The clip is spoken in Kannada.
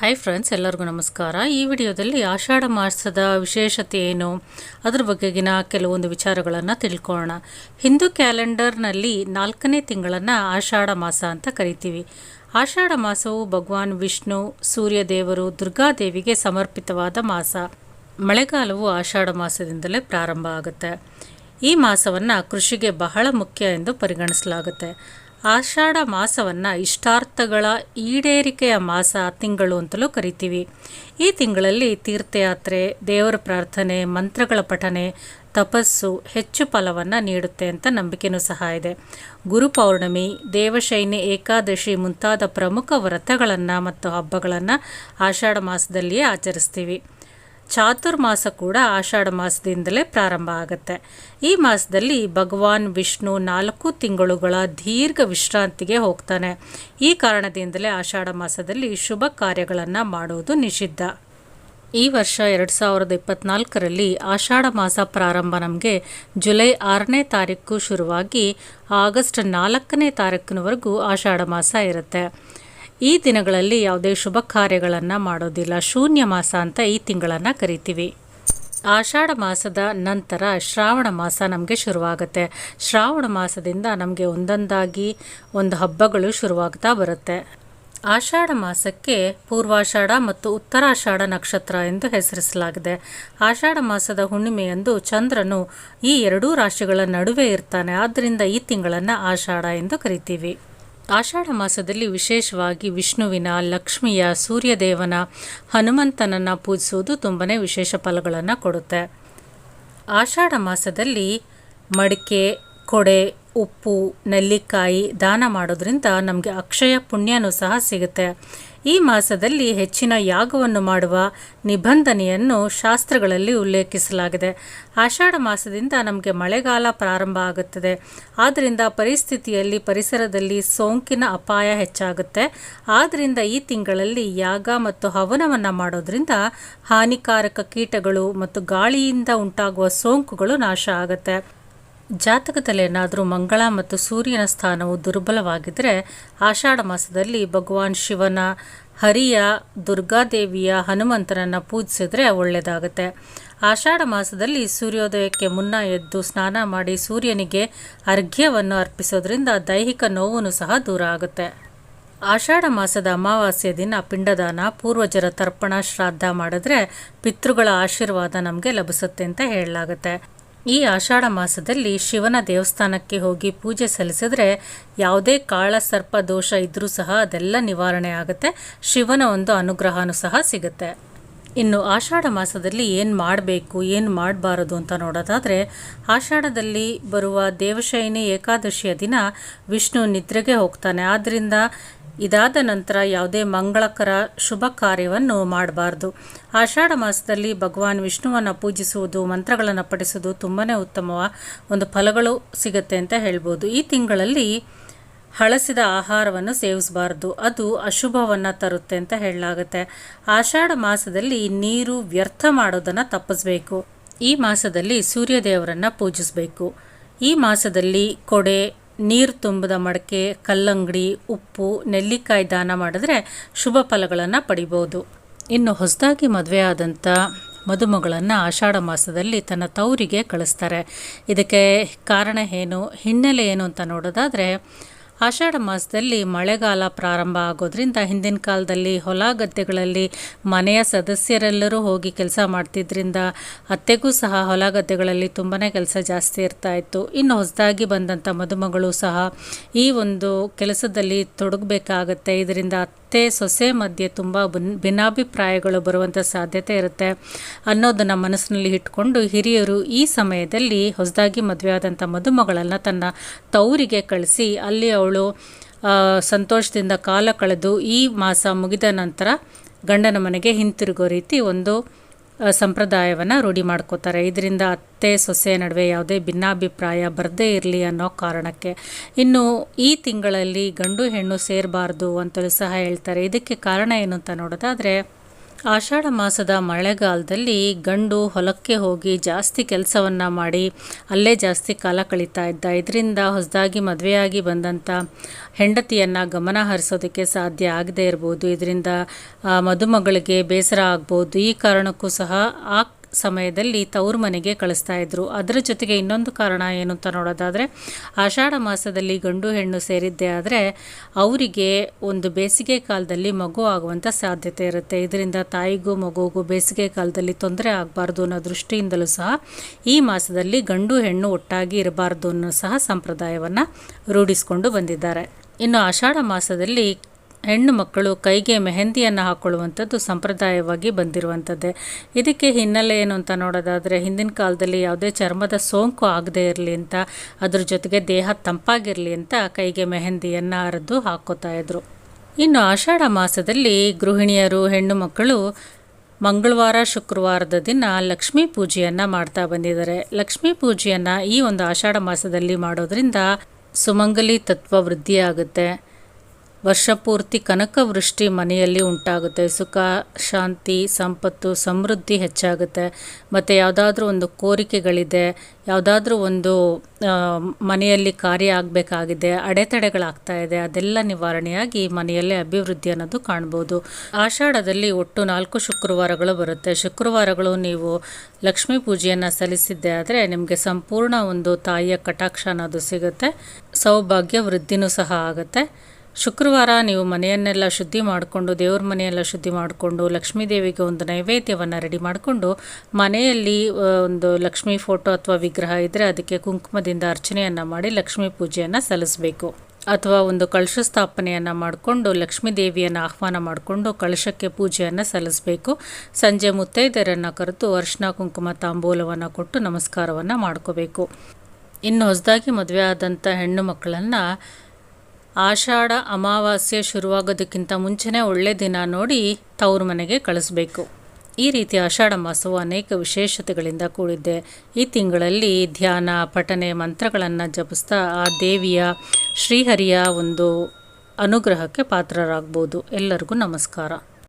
ಹಾಯ್ ಫ್ರೆಂಡ್ಸ್ ಎಲ್ಲರಿಗೂ ನಮಸ್ಕಾರ. ಈ ವಿಡಿಯೋದಲ್ಲಿ ಆಷಾಢ ಮಾಸದ ವಿಶೇಷತೆ ಏನು? ಅದ್ರ ಬಗೆಗಿನ ಕೆಲವೊಂದು ವಿಚಾರಗಳನ್ನು ತಿಳ್ಕೊಳ್ಳೋಣ. ಹಿಂದೂ ಕ್ಯಾಲೆಂಡರ್ನಲ್ಲಿ ನಾಲ್ಕನೇ ತಿಂಗಳನ್ನು ಆಷಾಢ ಮಾಸ ಅಂತ ಕರಿತೀವಿ. ಆಷಾಢ ಮಾಸವು ಭಗವಾನ್ ವಿಷ್ಣು, ಸೂರ್ಯದೇವರು, ದುರ್ಗಾದೇವಿಗೆ ಸಮರ್ಪಿತವಾದ ಮಾಸ. ಮಳೆಗಾಲವು ಆಷಾಢ ಮಾಸದಿಂದಲೇ ಪ್ರಾರಂಭ ಆಗುತ್ತೆ. ಈ ಮಾಸವನ್ನು ಕೃಷಿಗೆ ಬಹಳ ಮುಖ್ಯ ಎಂದು ಪರಿಗಣಿಸಲಾಗುತ್ತೆ. ಆಷಾಢ ಮಾಸವನ್ನು ಇಷ್ಟಾರ್ಥಗಳ ಈಡೇರಿಕೆಯ ಮಾಸ ತಿಂಗಳು ಅಂತಲೂ ಕರಿತೀವಿ. ಈ ತಿಂಗಳಲ್ಲಿ ತೀರ್ಥಯಾತ್ರೆ, ದೇವರ ಪ್ರಾರ್ಥನೆ, ಮಂತ್ರಗಳ ಪಠನೆ, ತಪಸ್ಸು ಹೆಚ್ಚು ಫಲವನ್ನು ನೀಡುತ್ತೆ ಅಂತ ನಂಬಿಕೆಯೂ ಸಹ ಇದೆ. ಗುರು ಪೌರ್ಣಮಿ, ದೇವಶೈನಿ ಏಕಾದಶಿ ಮುಂತಾದ ಪ್ರಮುಖ ವ್ರತಗಳನ್ನು ಮತ್ತು ಹಬ್ಬಗಳನ್ನು ಆಷಾಢ ಮಾಸದಲ್ಲಿಯೇ ಆಚರಿಸ್ತೀವಿ. ಚಾತುರ್ಮಾಸ ಕೂಡ ಆಷಾಢ ಮಾಸದಿಂದಲೇ ಪ್ರಾರಂಭ ಆಗುತ್ತೆ. ಈ ಮಾಸದಲ್ಲಿ ಭಗವಾನ್ ವಿಷ್ಣು ನಾಲ್ಕು ತಿಂಗಳುಗಳ ದೀರ್ಘ ವಿಶ್ರಾಂತಿಗೆ ಹೋಗ್ತಾನೆ. ಈ ಕಾರಣದಿಂದಲೇ ಆಷಾಢ ಮಾಸದಲ್ಲಿ ಶುಭ ಕಾರ್ಯಗಳನ್ನು ಮಾಡುವುದು ನಿಷಿದ್ಧ. ಈ ವರ್ಷ ಎರಡು ಸಾವಿರದ ಇಪ್ಪತ್ನಾಲ್ಕರಲ್ಲಿ ಆಷಾಢ ಮಾಸ ಪ್ರಾರಂಭ ನಮಗೆ ಜುಲೈ ಆರನೇ ತಾರೀಕು ಶುರುವಾಗಿ ಆಗಸ್ಟ್ ನಾಲ್ಕನೇ ತಾರೀಕಿನವರೆಗೂ ಆಷಾಢ ಮಾಸ ಇರುತ್ತೆ. ಈ ದಿನಗಳಲ್ಲಿ ಯಾವುದೇ ಶುಭ ಕಾರ್ಯಗಳನ್ನು ಮಾಡೋದಿಲ್ಲ. ಶೂನ್ಯ ಮಾಸ ಅಂತ ಈ ತಿಂಗಳನ್ನು ಕರಿತೀವಿ. ಆಷಾಢ ಮಾಸದ ನಂತರ ಶ್ರಾವಣ ಮಾಸ ನಮಗೆ ಶುರುವಾಗುತ್ತೆ. ಶ್ರಾವಣ ಮಾಸದಿಂದ ನಮಗೆ ಒಂದೊಂದಾಗಿ ಒಂದು ಹಬ್ಬಗಳು ಶುರುವಾಗ್ತಾ ಬರುತ್ತೆ. ಆಷಾಢ ಮಾಸಕ್ಕೆ ಪೂರ್ವಾಷಾಢ ಮತ್ತು ಉತ್ತರಾಷಾಢ ನಕ್ಷತ್ರ ಎಂದು ಹೆಸರಿಸಲಾಗಿದೆ. ಆಷಾಢ ಮಾಸದ ಹುಣ್ಣಿಮೆಯಂದು ಚಂದ್ರನು ಈ ಎರಡೂ ರಾಶಿಗಳ ನಡುವೆ ಇರ್ತಾನೆ. ಆದ್ದರಿಂದ ಈ ತಿಂಗಳನ್ನು ಆಷಾಢ ಎಂದು ಕರಿತೀವಿ. ಆಷಾಢ ಮಾಸದಲ್ಲಿ ವಿಶೇಷವಾಗಿ ವಿಷ್ಣುವಿನ, ಲಕ್ಷ್ಮಿಯ, ಸೂರ್ಯದೇವನ, ಹನುಮಂತನನ್ನು ಪೂಜಿಸುವುದು ತುಂಬನೇ ವಿಶೇಷ ಫಲಗಳನ್ನು ಕೊಡುತ್ತೆ. ಆಷಾಢ ಮಾಸದಲ್ಲಿ ಮಡಿಕೆ, ಕೊಡೆ, ಉಪ್ಪು, ನೆಲ್ಲಿಕಾಯಿ ದಾನ ಮಾಡೋದ್ರಿಂದ ನಮಗೆ ಅಕ್ಷಯ ಪುಣ್ಯನೂ ಸಹ ಸಿಗುತ್ತೆ. ಈ ಮಾಸದಲ್ಲಿ ಹೆಚ್ಚಿನ ಯಾಗವನ್ನು ಮಾಡುವ ನಿಬಂಧನೆಯನ್ನು ಶಾಸ್ತ್ರಗಳಲ್ಲಿ ಉಲ್ಲೇಖಿಸಲಾಗಿದೆ. ಆಷಾಢ ಮಾಸದಿಂದ ನಮಗೆ ಮಳೆಗಾಲ ಪ್ರಾರಂಭ ಆಗುತ್ತದೆ. ಆದ್ದರಿಂದ ಪರಿಸ್ಥಿತಿಯಲ್ಲಿ ಪರಿಸರದಲ್ಲಿ ಸೋಂಕಿನ ಅಪಾಯ ಹೆಚ್ಚಾಗುತ್ತೆ. ಆದ್ದರಿಂದ ಈ ತಿಂಗಳಲ್ಲಿ ಯಾಗ ಮತ್ತು ಹವನವನ್ನು ಮಾಡೋದ್ರಿಂದ ಹಾನಿಕಾರಕ ಕೀಟಗಳು ಮತ್ತು ಗಾಳಿಯಿಂದ ಉಂಟಾಗುವ ಸೋಂಕುಗಳು ನಾಶ ಆಗುತ್ತೆ. ಜಾತಕದಲ್ಲಿ ಏನಾದರೂ ಮಂಗಳ ಮತ್ತು ಸೂರ್ಯನ ಸ್ಥಾನವು ದುರ್ಬಲವಾಗಿದ್ದರೆ ಆಷಾಢ ಮಾಸದಲ್ಲಿ ಭಗವಾನ್ ಶಿವನ ಹರಿಯ ದುರ್ಗಾದೇವಿಯ ಹನುಮಂತನನ್ನು ಪೂಜಿಸಿದ್ರೆ ಒಳ್ಳೆಯದಾಗುತ್ತೆ ಆಷಾಢ ಮಾಸದಲ್ಲಿ ಸೂರ್ಯೋದಯಕ್ಕೆ ಮುನ್ನ ಎದ್ದು ಸ್ನಾನ ಮಾಡಿ ಸೂರ್ಯನಿಗೆ ಅರ್ಘ್ಯವನ್ನು ಅರ್ಪಿಸೋದ್ರಿಂದ ದೈಹಿಕ ನೋವು ಸಹ ದೂರ ಆಗುತ್ತೆ. ಆಷಾಢ ಮಾಸದ ಅಮಾವಾಸ್ಯ ದಿನ ಪಿಂಡದಾನ, ಪೂರ್ವಜರ ತರ್ಪಣ, ಶ್ರಾದ್ದ ಮಾಡಿದ್ರೆ ಪಿತೃಗಳ ಆಶೀರ್ವಾದ ನಮಗೆ ಲಭಿಸುತ್ತೆ ಅಂತ ಹೇಳಲಾಗುತ್ತೆ. ಈ ಆಷಾಢ ಮಾಸದಲ್ಲಿ ಶಿವನ ದೇವಸ್ಥಾನಕ್ಕೆ ಹೋಗಿ ಪೂಜೆ ಸಲ್ಲಿಸಿದ್ರೆ ಯಾವುದೇ ಕಾಳ, ಸರ್ಪ, ದೋಷ ಇದ್ದರೂ ಸಹ ಅದೆಲ್ಲ ನಿವಾರಣೆ ಆಗುತ್ತೆ. ಶಿವನ ಒಂದು ಅನುಗ್ರಹನೂ ಸಹ ಸಿಗುತ್ತೆ. ಇನ್ನು ಆಷಾಢ ಮಾಸದಲ್ಲಿ ಏನು ಮಾಡಬೇಕು, ಏನು ಮಾಡಬಾರದು ಅಂತ ನೋಡೋದಾದರೆ, ಆಷಾಢದಲ್ಲಿ ಬರುವ ದೇವಶಯನಿ ಏಕಾದಶಿಯ ದಿನ ವಿಷ್ಣು ನಿದ್ರೆಗೆ ಹೋಗ್ತಾನೆ. ಆದ್ದರಿಂದ ಇದಾದ ನಂತರ ಯಾವುದೇ ಮಂಗಳಕರ ಶುಭ ಕಾರ್ಯವನ್ನು ಮಾಡಬಾರ್ದು. ಆಷಾಢ ಮಾಸದಲ್ಲಿ ಭಗವಾನ್ ವಿಷ್ಣುವನ್ನು ಪೂಜಿಸುವುದು, ಮಂತ್ರಗಳನ್ನು ಪಠಿಸುವುದು ತುಂಬಾ ಉತ್ತಮ ಒಂದು ಫಲಗಳು ಸಿಗುತ್ತೆ ಅಂತ ಹೇಳ್ಬೋದು. ಈ ತಿಂಗಳಲ್ಲಿ ಹಳಸಿದ ಆಹಾರವನ್ನು ಸೇವಿಸಬಾರ್ದು. ಅದು ಅಶುಭವನ್ನು ತರುತ್ತೆ ಅಂತ ಹೇಳಲಾಗುತ್ತೆ. ಆಷಾಢ ಮಾಸದಲ್ಲಿ ನೀರು ವ್ಯರ್ಥ ಮಾಡೋದನ್ನು ತಪ್ಪಿಸಬೇಕು. ಈ ಮಾಸದಲ್ಲಿ ಸೂರ್ಯದೇವರನ್ನು ಪೂಜಿಸಬೇಕು. ಈ ಮಾಸದಲ್ಲಿ ಕೊಡೆ ನೀರು ತುಂಬಿದ ಮಡಕೆ, ಕಲ್ಲಂಗಡಿ, ಉಪ್ಪು, ನೆಲ್ಲಿಕಾಯಿ ದಾನ ಮಾಡಿದ್ರೆ ಶುಭ ಫಲಗಳನ್ನು ಪಡಿಬೋದು. ಇನ್ನು ಹೊಸದಾಗಿ ಮದುವೆ ಆದಂಥ ಮದುಮಗಳನ್ನು ಆಷಾಢ ಮಾಸದಲ್ಲಿ ತನ್ನ ತವರಿಗೆ ಕಳಿಸ್ತಾರೆ. ಇದಕ್ಕೆ ಕಾರಣ ಏನು, ಹಿನ್ನೆಲೆ ಏನು ಅಂತ ನೋಡೋದಾದರೆ ಆಷಾಢ ಮಾಸದಲ್ಲಿ ಮಳೆಗಾಲ ಪ್ರಾರಂಭ ಆಗೋದ್ರಿಂದ ಹಿಂದಿನ ಕಾಲದಲ್ಲಿ ಹೊಲ ಗದ್ದೆಗಳಲ್ಲಿ ಮನೆಯ ಸದಸ್ಯರೆಲ್ಲರೂ ಹೋಗಿ ಕೆಲಸ ಮಾಡ್ತಿದ್ರಿಂದ ಅತ್ತೆಗೂ ಸಹ ಹೊಲ ಗದ್ದೆಗಳಲ್ಲಿ ತುಂಬಾ ಕೆಲಸ ಜಾಸ್ತಿ ಇರ್ತಾ ಇತ್ತು. ಇನ್ನು ಹೊಸದಾಗಿ ಬಂದಂಥ ಮದುಮಗಳು ಸಹ ಈ ಒಂದು ಕೆಲಸದಲ್ಲಿ ತೊಡಗಬೇಕಾಗತ್ತೆ. ಇದರಿಂದ ಅತ್ತೆ ಸೊಸೆ ಮಧ್ಯೆ ತುಂಬ ಭಿನ್, ಭಿನ್ನಾಭಿಪ್ರಾಯಗಳು ಬರುವಂಥ ಸಾಧ್ಯತೆ ಇರುತ್ತೆ ಅನ್ನೋದನ್ನು ಮನಸ್ಸಿನಲ್ಲಿ ಇಟ್ಕೊಂಡು ಹಿರಿಯರು ಈ ಸಮಯದಲ್ಲಿ ಹೊಸದಾಗಿ ಮದುವೆ ಆದಂಥ ಮದುಮಗಳನ್ನು ತನ್ನ ತವರಿಗೆ ಕಳಿಸಿ, ಅಲ್ಲಿ ಅವಳು ಸಂತೋಷದಿಂದ ಕಾಲ ಕಳೆದು ಈ ಮಾಸ ಮುಗಿದ ನಂತರ ಗಂಡನ ಮನೆಗೆ ಹಿಂತಿರುಗೋ ರೀತಿ ಒಂದು ಸಂಪ್ರದಾಯವನ್ನು ರೂಢಿ ಮಾಡ್ಕೋತಾರೆ. ಇದರಿಂದ ಅತ್ತೆ, ಸೊಸೆ ನಡುವೆ ಯಾವುದೇ ಭಿನ್ನಾಭಿಪ್ರಾಯ ಬರದೇ ಇರಲಿ ಅನ್ನೋ ಕಾರಣಕ್ಕೆ. ಇನ್ನು ಈ ತಿಂಗಳಲ್ಲಿ ಗಂಡು ಹೆಣ್ಣು ಸೇರಬಾರ್ದು ಅಂತಲೂ ಸಹ ಹೇಳ್ತಾರೆ. ಇದಕ್ಕೆ ಕಾರಣ ಏನು ಅಂತ ನೋಡೋದಾದರೆ ಆಷಾಢ ಮಾಸದ ಮಳೆಗಾಲದಲ್ಲಿ ಗಂಡು ಹೊಲಕ್ಕೆ ಹೋಗಿ ಜಾಸ್ತಿ ಕೆಲಸವನ್ನು ಮಾಡಿ ಅಲ್ಲೇ ಜಾಸ್ತಿ ಕಾಲ ಕಳೀತಾ ಇದ್ದ. ಇದರಿಂದ ಹೊಸದಾಗಿ ಮದುವೆಯಾಗಿ ಬಂದಂಥ ಹೆಂಡತಿಯನ್ನು ಗಮನ ಹರಿಸೋದಕ್ಕೆ ಸಾಧ್ಯ ಆಗದೇ ಇರ್ಬೋದು. ಇದರಿಂದ ಮದುಮಗಳಿಗೆ ಬೇಸರ ಆಗ್ಬೋದು. ಈ ಕಾರಣಕ್ಕೂ ಸಹ ಆ ಸಮಯದಲ್ಲಿ ತವ್ರ ಮನೆಗೆ ಕಳಿಸ್ತಾ ಇದ್ರು. ಅದರ ಜೊತೆಗೆ ಇನ್ನೊಂದು ಕಾರಣ ಏನು ಅಂತ ನೋಡೋದಾದರೆ, ಆಷಾಢ ಮಾಸದಲ್ಲಿ ಗಂಡು ಹೆಣ್ಣು ಸೇರಿದ್ದೇ ಆದರೆ, ಅವರಿಗೆ ಒಂದು ಬೇಸಿಗೆ ಕಾಲದಲ್ಲಿ ಮಗು ಆಗುವಂಥ ಸಾಧ್ಯತೆ ಇರುತ್ತೆ. ಇದರಿಂದ ತಾಯಿಗೂ ಮಗುಗೂ ಬೇಸಿಗೆ ಕಾಲದಲ್ಲಿ ತೊಂದರೆ ಆಗಬಾರ್ದು ಅನ್ನೋ ದೃಷ್ಟಿಯಿಂದಲೂ ಸಹ ಈ ಮಾಸದಲ್ಲಿ ಗಂಡು ಹೆಣ್ಣು ಒಟ್ಟಾಗಿ ಇರಬಾರ್ದು ಅನ್ನೋ ಸಹ ಸಂಪ್ರದಾಯವನ್ನು ರೂಢಿಸಿಕೊಂಡು ಬಂದಿದ್ದಾರೆ. ಇನ್ನು ಆಷಾಢ ಮಾಸದಲ್ಲಿ ಹೆಣ್ಣು ಮಕ್ಕಳು ಕೈಗೆ ಮೆಹಂದಿಯನ್ನು ಹಾಕೊಳ್ಳುವಂಥದ್ದು ಸಂಪ್ರದಾಯವಾಗಿ ಬಂದಿರುವಂಥದ್ದೇ. ಇದಕ್ಕೆ ಹಿನ್ನೆಲೆ ಏನು ಅಂತ ನೋಡೋದಾದರೆ, ಹಿಂದಿನ ಕಾಲದಲ್ಲಿ ಯಾವುದೇ ಚರ್ಮದ ಸೋಂಕು ಆಗದೇ ಇರಲಿ ಅಂತ, ಅದ್ರ ಜೊತೆಗೆ ದೇಹ ತಂಪಾಗಿರಲಿ ಅಂತ ಕೈಗೆ ಮೆಹಂದಿಯನ್ನು ಅರೆದು ಹಾಕೋತಾ ಇದ್ರು. ಇನ್ನು ಆಷಾಢ ಮಾಸದಲ್ಲಿ ಗೃಹಿಣಿಯರು, ಹೆಣ್ಣು ಮಕ್ಕಳು ಮಂಗಳವಾರ, ಶುಕ್ರವಾರದ ದಿನ ಲಕ್ಷ್ಮೀ ಪೂಜೆಯನ್ನು ಮಾಡ್ತಾ ಬಂದಿದ್ದಾರೆ. ಲಕ್ಷ್ಮೀ ಪೂಜೆಯನ್ನು ಈ ಒಂದು ಆಷಾಢ ಮಾಸದಲ್ಲಿ ಮಾಡೋದ್ರಿಂದ ಸುಮಂಗಲಿ ತತ್ವ ವೃದ್ಧಿಯಾಗುತ್ತೆ. ವರ್ಷಪೂರ್ತಿ ಕನಕ ವೃಷ್ಟಿ ಮನೆಯಲ್ಲಿ ಉಂಟಾಗುತ್ತೆ. ಸುಖ, ಶಾಂತಿ, ಸಂಪತ್ತು, ಸಮೃದ್ಧಿ ಹೆಚ್ಚಾಗುತ್ತೆ. ಮತ್ತು ಯಾವುದಾದ್ರೂ ಒಂದು ಕೋರಿಕೆಗಳಿದೆ, ಯಾವುದಾದ್ರೂ ಒಂದು ಮನೆಯಲ್ಲಿ ಕಾರ್ಯ ಆಗಬೇಕಾಗಿದೆ, ಅಡೆತಡೆಗಳಾಗ್ತಾ ಇದೆ, ಅದೆಲ್ಲ ನಿವಾರಣೆಯಾಗಿ ಮನೆಯಲ್ಲೇ ಅಭಿವೃದ್ಧಿ ಅನ್ನೋದು ಕಾಣ್ಬೋದು. ಆಷಾಢದಲ್ಲಿ ಒಟ್ಟು ನಾಲ್ಕು ಶುಕ್ರವಾರಗಳು ಬರುತ್ತೆ. ಶುಕ್ರವಾರಗಳು ನೀವು ಲಕ್ಷ್ಮೀ ಪೂಜೆಯನ್ನು ಸಲ್ಲಿಸಿದ್ದೆ ಆದರೆ ನಿಮಗೆ ಸಂಪೂರ್ಣ ಒಂದು ತಾಯಿಯ ಕಟಾಕ್ಷ ಅನ್ನೋದು ಸಿಗುತ್ತೆ. ಸೌಭಾಗ್ಯ ವೃದ್ಧಿನೂ ಸಹ ಆಗುತ್ತೆ. ಶುಕ್ರವಾರ ನೀವು ಮನೆಯನ್ನೆಲ್ಲ ಶುದ್ಧಿ ಮಾಡಿಕೊಂಡು, ದೇವ್ರ ಮನೆಯೆಲ್ಲ ಶುದ್ಧಿ ಮಾಡಿಕೊಂಡು ಲಕ್ಷ್ಮೀ ದೇವಿಗೆ ಒಂದು ನೈವೇದ್ಯವನ್ನು ರೆಡಿ ಮಾಡಿಕೊಂಡು, ಮನೆಯಲ್ಲಿ ಒಂದು ಲಕ್ಷ್ಮೀ ಫೋಟೋ ಅಥವಾ ವಿಗ್ರಹ ಇದ್ದರೆ ಅದಕ್ಕೆ ಕುಂಕುಮದಿಂದ ಅರ್ಚನೆಯನ್ನು ಮಾಡಿ ಲಕ್ಷ್ಮೀ ಪೂಜೆಯನ್ನು ಸಲ್ಲಿಸಬೇಕು. ಅಥವಾ ಒಂದು ಕಳಶ ಸ್ಥಾಪನೆಯನ್ನು ಮಾಡಿಕೊಂಡು ಲಕ್ಷ್ಮೀ ದೇವಿಯನ್ನು ಆಹ್ವಾನ ಮಾಡಿಕೊಂಡು ಕಳಶಕ್ಕೆ ಪೂಜೆಯನ್ನು ಸಲ್ಲಿಸಬೇಕು. ಸಂಜೆ ಮುತ್ತೈದೆಯರನ್ನು ಕರೆದು ಅರ್ಶಿನ, ಕುಂಕುಮ, ತಾಂಬೂಲವನ್ನು ಕೊಟ್ಟು ನಮಸ್ಕಾರವನ್ನು ಮಾಡ್ಕೋಬೇಕು. ಇನ್ನು ಹೊಸದಾಗಿ ಮದುವೆ ಆದಂಥ ಹೆಣ್ಣು ಮಕ್ಕಳನ್ನು ಆಷಾಢ ಅಮಾವಾಸ್ಯೆ ಶುರುವಾಗೋದಕ್ಕಿಂತ ಮುಂಚೆನೇ ಒಳ್ಳೆ ದಿನ ನೋಡಿ ತವರು ಮನೆಗೆ ಕಳಿಸ್ಬೇಕು. ಈ ರೀತಿ ಆಷಾಢ ಮಾಸವು ಅನೇಕ ವಿಶೇಷತೆಗಳಿಂದ ಕೂಡಿದೆ. ಈ ತಿಂಗಳಲ್ಲಿ ಧ್ಯಾನ, ಪಠನೆ, ಮಂತ್ರಗಳನ್ನು ಜಪಿಸ್ತಾ ಆ ದೇವಿಯ ಶ್ರೀಹರಿಯ ಒಂದು ಅನುಗ್ರಹಕ್ಕೆ ಪಾತ್ರರಾಗ್ಬೋದು. ಎಲ್ಲರಿಗೂ ನಮಸ್ಕಾರ.